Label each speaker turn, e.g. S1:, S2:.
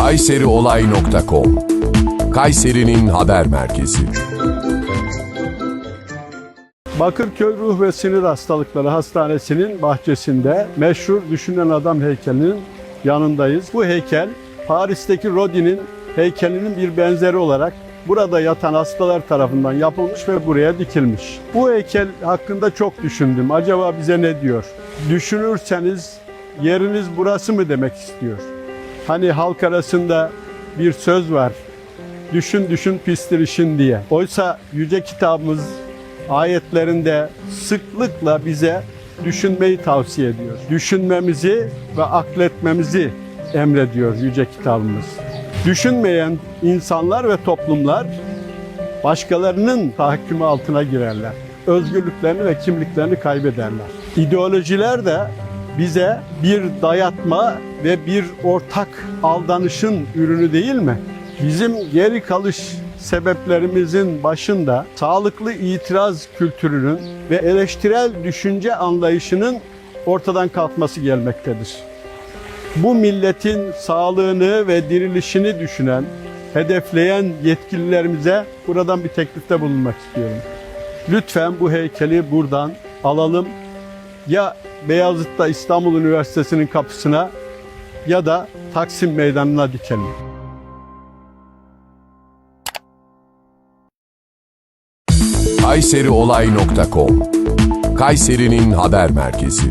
S1: kayseriolay.com Kayseri'nin haber merkezi.
S2: Bakırköy Ruh ve Sinir Hastalıkları Hastanesi'nin bahçesinde meşhur Düşünen Adam heykelinin yanındayız. Bu heykel Paris'teki Rodin'in heykelinin bir benzeri olarak burada yatan hastalar tarafından yapılmış ve buraya dikilmiş. Bu heykel hakkında çok düşündüm. Acaba bize ne diyor? Düşünürseniz yeriniz burası mı demek istiyor? Hani halk arasında bir söz var. Düşün düşün pistir işin diye. Oysa yüce kitabımız ayetlerinde sıklıkla bize düşünmeyi tavsiye ediyor. Düşünmemizi ve akletmemizi emrediyor yüce kitabımız. Düşünmeyen insanlar ve toplumlar başkalarının tahakkümü altına girerler. Özgürlüklerini ve kimliklerini kaybederler. İdeolojiler de bize bir dayatma ve bir ortak aldanışın ürünü değil mi? Bizim geri kalış sebeplerimizin başında sağlıklı itiraz kültürünün ve eleştirel düşünce anlayışının ortadan kalkması gelmektedir. Bu milletin sağlığını ve dirilişini düşünen, hedefleyen yetkililerimize buradan bir teklifte bulunmak istiyorum. Lütfen bu heykeli buradan alalım. Ya Beyazıt'ta İstanbul Üniversitesi'nin kapısına ya da Taksim Meydanı'na dikelim.
S1: kayseriolay.com Kayseri'nin haber merkezi.